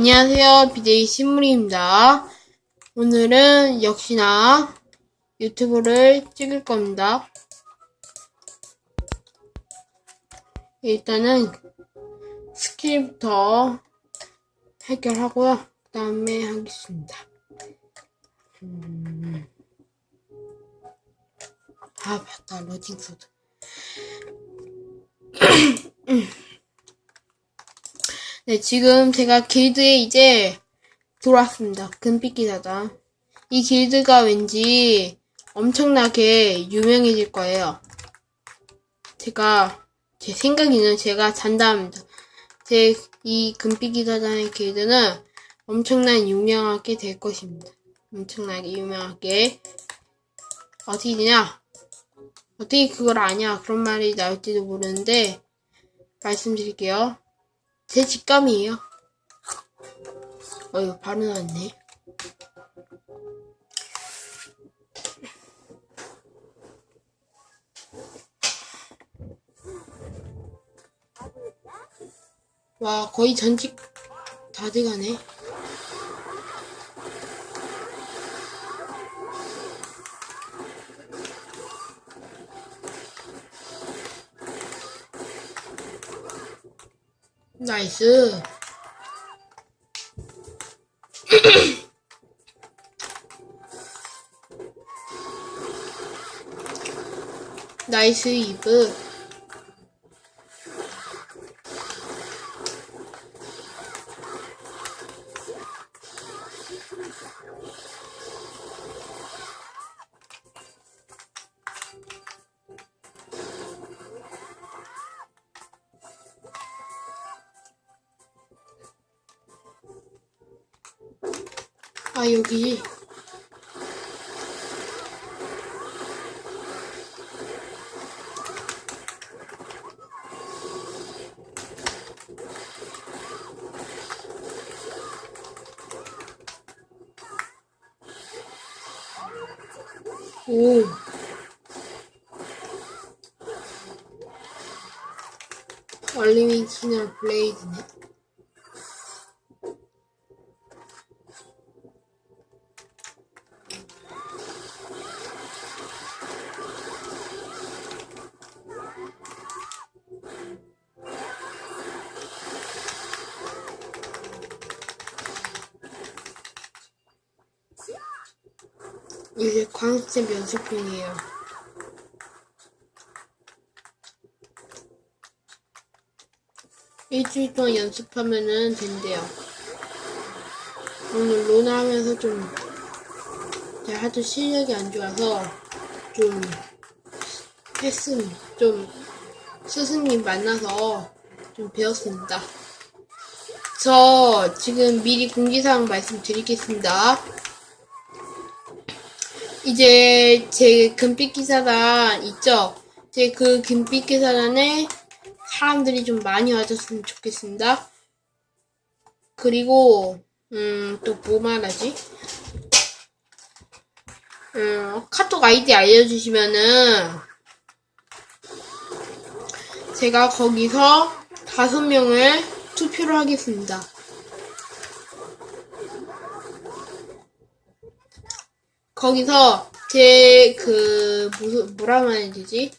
안녕하세요. BJ 신물입니다. 오늘은 역시나 유튜브를 찍을 겁니다. 일단은 스킬부터 해결하고요. 그 다음에 하겠습니다. 음. 아, 맞다. 로딩 소드. 네, 지금 제가 길드에 이제 들어왔습니다. 금빛 기사다. 이 길드가 왠지 엄청나게 유명해질 거예요. 제가, 제 생각에는 제가 잔다합니다. 제 이 금빛 기사단의 길드는 엄청난 유명하게 될 것입니다. 엄청나게 유명하게. 어떻게 되냐? 어떻게 그걸 아냐? 그런 말이 나올지도 모르는데, 말씀드릴게요. 제 직감이에요. 어, 이거 바로 나왔네. 와, 거의 전직 다 돼가네. 나이스. 나이스 이브. 아, 여기. 오. 얼리미키널 블레이드네. 이제 광스텝 연습 중이에요. 일주일 동안 연습하면은 된대요. 오늘 로나 하면서 좀 제가 하도 실력이 안 좋아서 좀 했음 좀 스승님 만나서 좀 배웠습니다. 저 지금 미리 공지사항 말씀드리겠습니다. 이제 제 금빛 기사단 있죠? 제그 금빛 기사단에 사람들이 좀 많이 와줬으면 좋겠습니다. 그리고 음 또 뭐 말하지? 음 카톡 아이디 알려주시면은 제가 거기서 다섯 명을 투표를 하겠습니다. 거기서 제 그 무슨 뭐라 말해야 되지?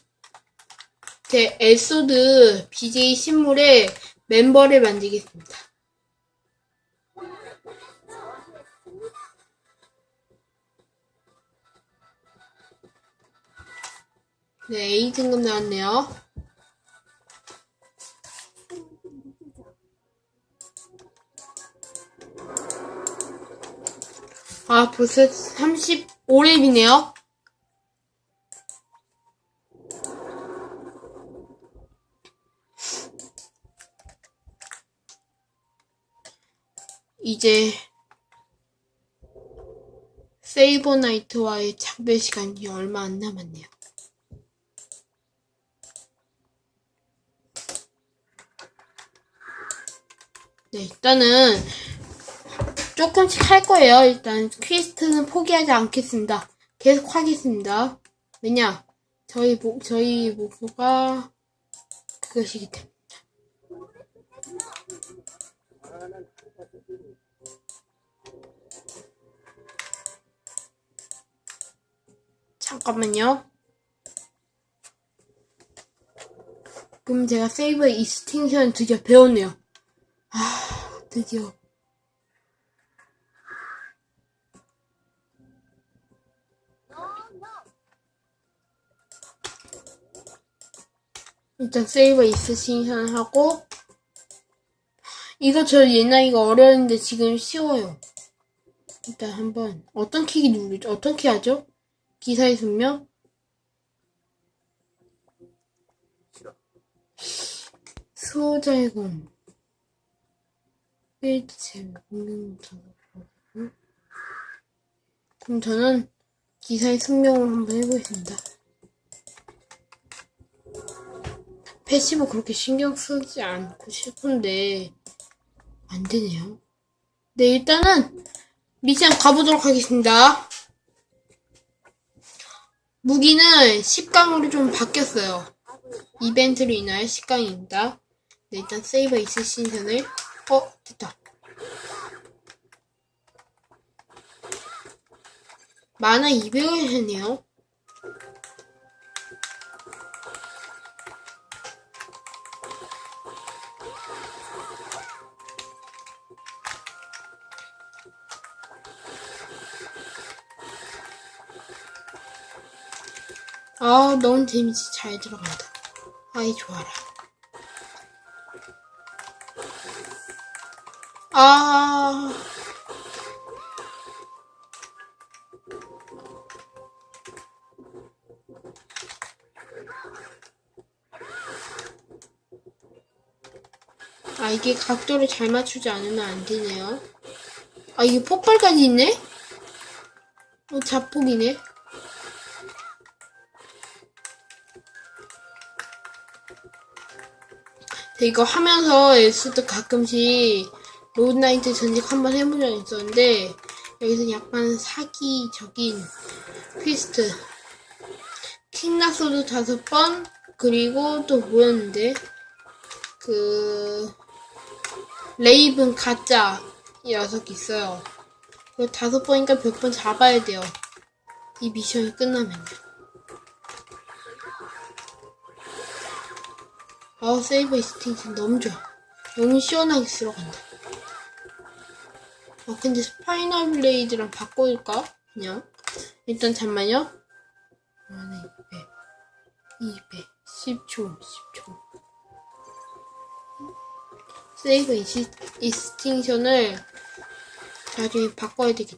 제 에소드 BJ 신물의 멤버를 만들겠습니다. 네, A 등급 나왔네요. 아, 보스 30 오랩이네요. 이제 세이버나이트와의 작별 시간이 얼마 안 남았네요. 네, 일단은 조금씩 할 거예요. 일단 퀘스트는 포기하지 않겠습니다. 계속 하겠습니다. 왜냐? 저희 목 저희 목표가 그것이기 때문에. 잠깐만요. 그럼 제가 세이버 이스팅션 드디어 배웠네요. 아, 드디어. 일단 세이버 이스팅션 하고, 이거 저 옛날 이거 어려웠는데 지금 쉬워요. 일단 한번, 어떤 키 누르죠? 어떤 키 하죠? 기사의 숙명? 제외, 공룡 작업. 그럼 저는 기사의 숙명을 한번 해보겠습니다. 패시브 그렇게 신경 쓰지 않고 싶은데, 안 되네요. 네, 일단은 미션 가보도록 하겠습니다. 무기는 10강으로 좀 바뀌었어요. 이벤트로 인하여 10강입니다. 네, 일단 세이버 있으신 분을, 어, 됐다. 만화 200을 했네요. 아, 너무 재밌지. 잘 들어간다. 아이, 좋아라. 아, 아, 이게 각도를 잘 맞추지 않으면 안 되네요. 아, 이게 폭발까지 있네? 어, 자폭이네. 이거 하면서 에스도 가끔씩 로드나이트 전직 한번 해본 적 있었는데 여기서 약간 사기적인 퀴스트. 킹나소드 다섯 번 그리고 또 뭐였는데? 그 레이븐 가짜 녀석 있어요. 그 다섯 번인가 몇 번 잡아야 돼요. 이 미션이 끝나면요 아 세이버 이스팅션 너무 좋아. 너무 시원하게 들어간다. 아 근데 스파이널 블레이드랑 바꿔줄까? 그냥 일단 잠만요. 안에 200, 200, 10초, 10초. 세이버 이시, 이스팅션을 나중에 바꿔야 되겠다.